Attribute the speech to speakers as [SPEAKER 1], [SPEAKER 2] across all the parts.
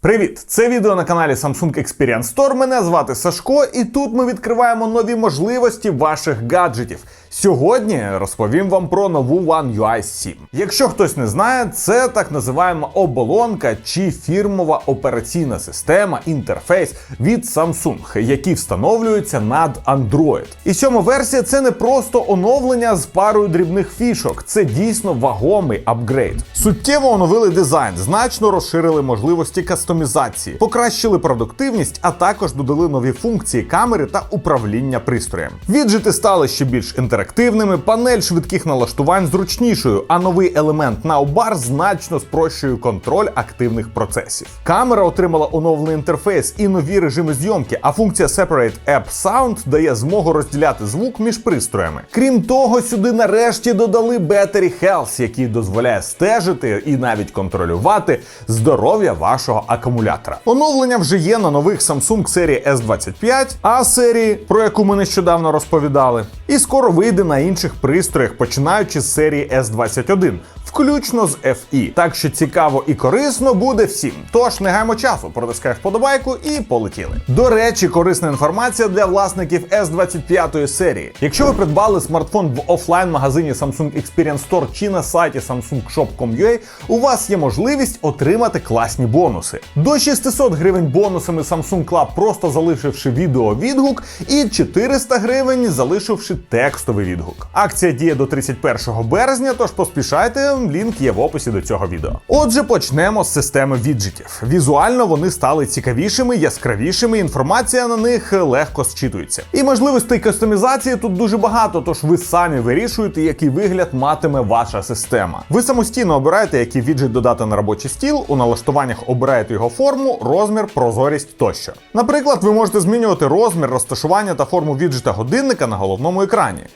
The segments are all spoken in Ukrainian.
[SPEAKER 1] Привіт! Це відео на каналі Samsung Experience Store. Мене звати Сашко, і тут ми відкриваємо нові можливості ваших гаджетів. Сьогодні розповім вам про нову One UI 7. Якщо хтось не знає, це так називаємо оболонка чи фірмова операційна система, інтерфейс від Samsung, які встановлюються над Android. І сьома версія це не просто оновлення з парою дрібних фішок, це дійсно вагомий апгрейд. Суттєво оновили дизайн, значно розширили можливості кастомізації, покращили продуктивність, а також додали нові функції камери та управління пристроєм. Віджити стали ще більш інтерактивними, панель швидких налаштувань зручнішою, а новий елемент Nowbar значно спрощує контроль активних процесів. Камера отримала оновлений інтерфейс і нові режими зйомки, а функція Separate App Sound дає змогу розділяти звук між пристроями. Крім того, сюди нарешті додали Battery Health, який дозволяє стежити і навіть контролювати здоров'я вашого акумулятора. Оновлення вже є на нових Samsung серії S25, а серії, про яку ми нещодавно розповідали, і скоро вийде на інших пристроях, починаючи з серії S21. Включно з FE. Так що цікаво і корисно буде всім. Тож не гаймо часу, протискай вподобайку і полетіли. До речі, корисна інформація для власників S25 серії. Якщо ви придбали смартфон в офлайн-магазині Samsung Experience Store чи на сайті samsungshop.com.ua, у вас є можливість отримати класні бонуси. До 600 гривень бонусами Samsung Club, просто залишивши відео відгук, і 400 гривень залишивши текстовий відгук. Акція діє до 31 березня, тож поспішайте, лінк є в описі до цього відео. Отже, почнемо з системи віджитів. Візуально вони стали цікавішими, яскравішими, інформація на них легко зчитується. І можливостей кастомізації тут дуже багато, тож ви самі вирішуєте, який вигляд матиме ваша система. Ви самостійно обираєте, який віджит додати на робочий стіл, у налаштуваннях обираєте його форму, розмір, прозорість тощо. Наприклад, ви можете змінювати розмір, розташування та форму віджита годинника на головному.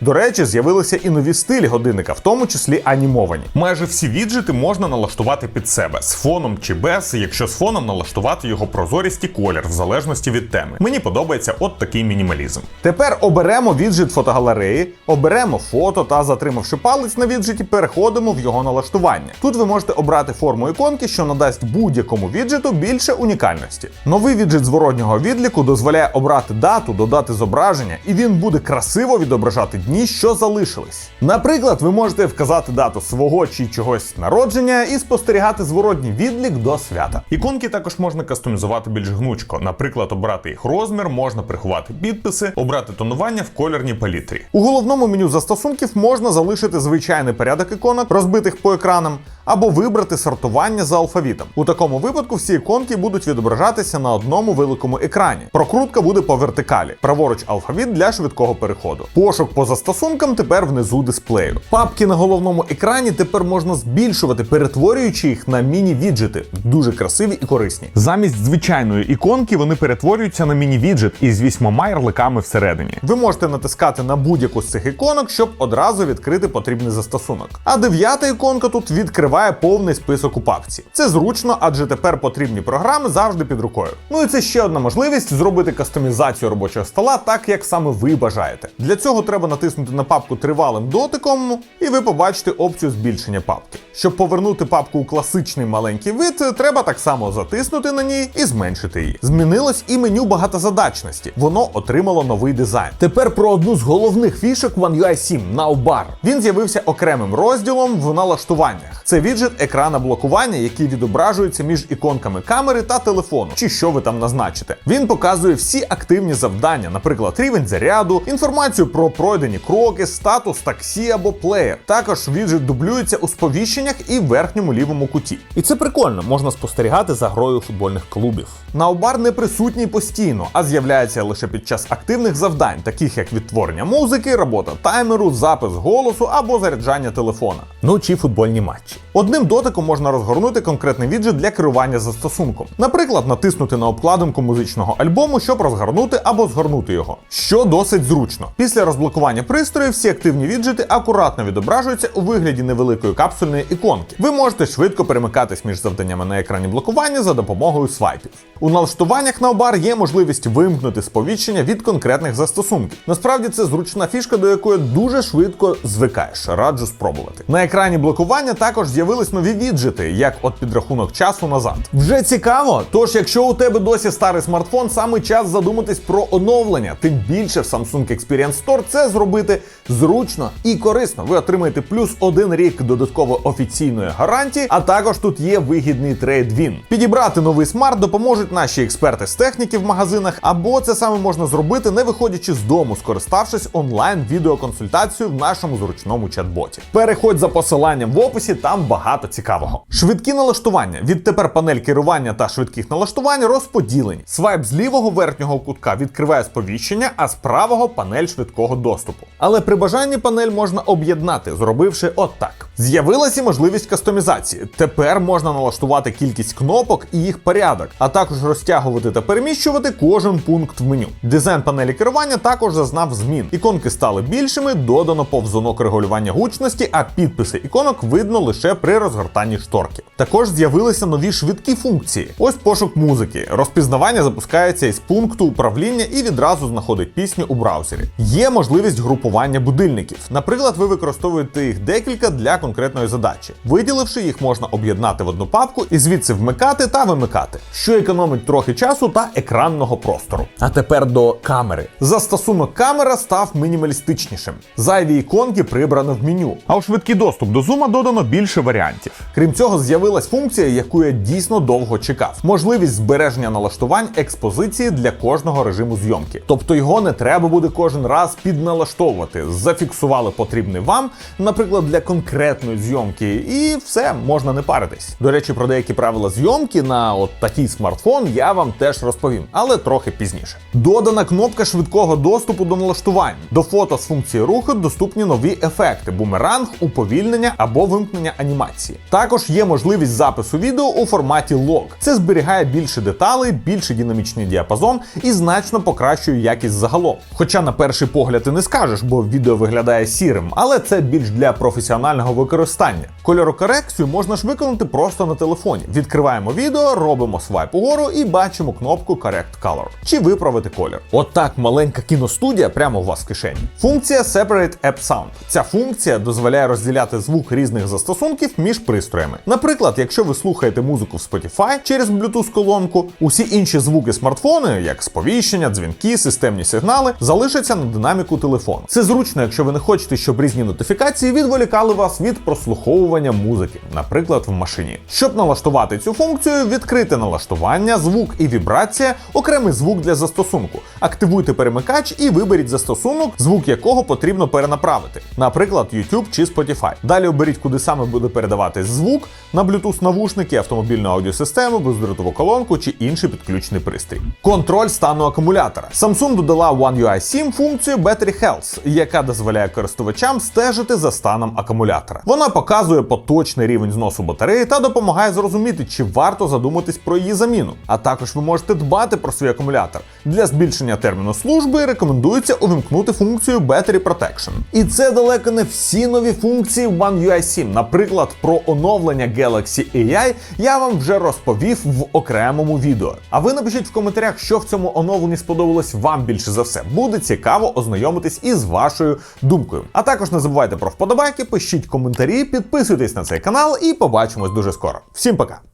[SPEAKER 1] До речі, з'явилися і нові стилі годинника, в тому числі анімовані. Майже всі віджити можна налаштувати під себе з фоном чи без, якщо з фоном налаштувати його прозорість і колір, в залежності від теми. Мені подобається от такий мінімалізм. Тепер оберемо віджит фотогалереї, оберемо фото та, затримавши палець на віджиті, переходимо в його налаштування. Тут ви можете обрати форму іконки, що надасть будь-якому віджиту більше унікальності. Новий віджит зворотнього відліку дозволяє обрати дату, додати зображення, і він буде красиво відображати дні, що залишились. Наприклад, ви можете вказати дату свого чи чогось народження і спостерігати зворотній відлік до свята. Іконки також можна кастомізувати більш гнучко. Наприклад, обрати їх розмір, можна приховати підписи, обрати тонування в кольорній палітрі. У головному меню застосунків можна залишити звичайний порядок іконок, розбитих по екранам, або вибрати сортування за алфавітом. У такому випадку всі іконки будуть відображатися на одному великому екрані. Прокрутка буде по вертикалі, праворуч алфавіт для швидкого переходу. Пошук по застосункам тепер внизу дисплею. Папки на головному екрані тепер можна збільшувати, перетворюючи їх на міні-віджити. Дуже красиві і корисні. Замість звичайної іконки вони перетворюються на міні-віджит із вісьмома ярликами всередині. Ви можете натискати на будь-яку з цих іконок, щоб одразу відкрити потрібний застосунок. А дев'ята іконка тут відкриває повний список у папці. Це зручно, адже тепер потрібні програми завжди під рукою. Ну і це ще одна можливість зробити кастомізацію робочого стола так, як саме ви бажаєте. Для цього треба натиснути на папку тривалим дотиком, і ви побачите опцію збільшення папки. Щоб повернути папку у класичний маленький вид, треба так само затиснути на ній і зменшити її. Змінилось і меню багатозадачності. Воно отримало новий дизайн. Тепер про одну з головних фішок One UI 7 Nowbar. Він з'явився окремим розділом в налаштуваннях. Це віджит екрана блокування, який відображується між іконками камери та телефону, чи що ви там назначите. Він показує всі активні завдання, наприклад, рівень заряду, інформацію про пройдені кроки, статус таксі або плеєр. Також віджит дублюється у сповіщеннях і в верхньому лівому куті. І це прикольно, можна спостерігати за грою футбольних клубів. Наобар не присутній постійно, а з'являється лише під час активних завдань, таких як відтворення музики, робота таймеру, запис голосу або заряджання телефона. Ну чи футбольні матчі. Одним дотиком можна розгорнути конкретний віджит для керування застосунком. Наприклад, натиснути на обкладинку музичного альбому, щоб розгорнути або згорнути його, що досить зручно. Після розблокування пристрою всі активні віджити акуратно відображуються у вигляді невеликої капсульної іконки. Ви можете швидко перемикатись між завданнями на екрані блокування за допомогою свайпів. У налаштуваннях навбар є можливість вимкнути сповіщення від конкретних застосунків. Насправді це зручна фішка, до якої дуже швидко звикаєш. Раджу спробувати. На екрані блокування також з'явились нові віджити, як от підрахунок часу назад. Вже цікаво. Тож, якщо у тебе досі старий смартфон, саме час задуматись про оновлення. Тим більше в Samsung Experience Store це зробити зручно і корисно. Ви отримаєте плюс один рік додаткової офіційної гарантії, а також тут є вигідний трейд-він. Підібрати новий смарт допоможуть наші експерти з техніки в магазинах, або це саме можна зробити, не виходячи з дому, скориставшись онлайн відеоконсультацією в нашому зручному чат-боті. Переходь за посиланням в описі, там багато цікавого. Швидкі налаштування. Відтепер панель керування та швидких налаштувань розподілені. Свайп з лівого верхнього кутка відкриває сповіщення, а з правого панель швидкого доступу. Але при бажанні панель можна об'єднати, зробивши отак. З'явилася можливість кастомізації. Тепер можна налаштувати кількість кнопок і їх порядок, а також розтягувати та переміщувати кожен пункт в меню. Дизайн панелі керування також зазнав змін. Іконки стали більшими, додано повзунок регулювання гучності, а підписи іконок видно лише при розгортанні шторки. Також з'явилися нові швидкі функції. Ось пошук музики. Розпізнавання запускається із пункту управління і відразу знаходить пісню у браузері. Є можливість групування будильників. Наприклад, ви використовуєте їх декілька для конкретної задачі. Виділивши їх, можна об'єднати в одну папку і звідси вмикати та вимикати, що економить трохи часу та екранного простору. А тепер до камери. Застосунок камера став мінімалістичнішим. Зайві іконки прибрано в меню. А у швидкий доступ до зума додано більше варіантів. Крім цього, з'явилась функція, яку я дійсно довго чекав: можливість збереження налаштувань експозиції для кожного режиму зйомки. Тобто його не треба буде кожен раз підналаштовувати. Зафіксували потрібний вам, наприклад, для конкретної зйомки, і все можна не паритись. До речі, про деякі правила зйомки на от такий смартфон я вам теж розповім, але трохи пізніше. Додана кнопка швидкого доступу до налаштувань. До фото з функції руху доступні нові ефекти: бумеранг, уповільнення або вимкнення анімації. Також є можливість запису відео у форматі лог. Це зберігає більше деталей, більший динамічний діапазон і значно покращує якість загалом. Хоча на перший погляд і не скажеш, бо відео виглядає сірим, але це більш для професіонального використання. Кольорокорекцію можна ж виконати просто на телефоні. Відкриваємо відео, робимо свайп угору і бачимо кнопку Correct Color чи виправити колір. Отак маленька кіностудія прямо у вас в кишені. Функція Separate App Sound. Ця функція дозволяє розділяти звук різних застосунків між пристроями. Наприклад, якщо ви слухаєте музику в Spotify через Bluetooth колонку, усі інші звуки смартфону, як сповіщення, дзвінки, системні сигнали, залишаться на динаміку телефону. Це зручно, якщо ви не хочете, щоб різні нотифікації відволікали вас від прослуховування музики, наприклад, в машині. Щоб налаштувати цю функцію, відкрити налаштування, звук і вібрація, окремий звук для застосунку. Активуйте перемикач і виберіть застосунок, звук якого потрібно перенаправити, наприклад, YouTube чи Spotify. Далі оберіть, куди саме буде передаватись звук на Bluetooth навушники, автомобільну аудіосистему, бездротову колонку чи інший підключений пристрій. Контроль стану акумулятора. Samsung додала One UI 7 функцію Battery Health, яка дозволяє користувачам стежити за станом акумулятора. Вона показує поточний рівень зносу батареї та допомагає зрозуміти, чи варто задуматись про її заміну. А також ви можете дбати про свій акумулятор. Для збільшення терміну служби рекомендується увімкнути функцію Battery Protection. І це далеко не всі нові функції One UI 7. Наприклад, про оновлення Galaxy AI я вам вже розповів в окремому відео. А ви напишіть в коментарях, що в цьому оновленні сподобалось вам більше за все. Буде цікаво ознайомитись із вашою думкою. А також не забувайте про вподобайки, пишіть коментарі, підписуйтесь на цей канал і побачимось дуже скоро. Всім пока!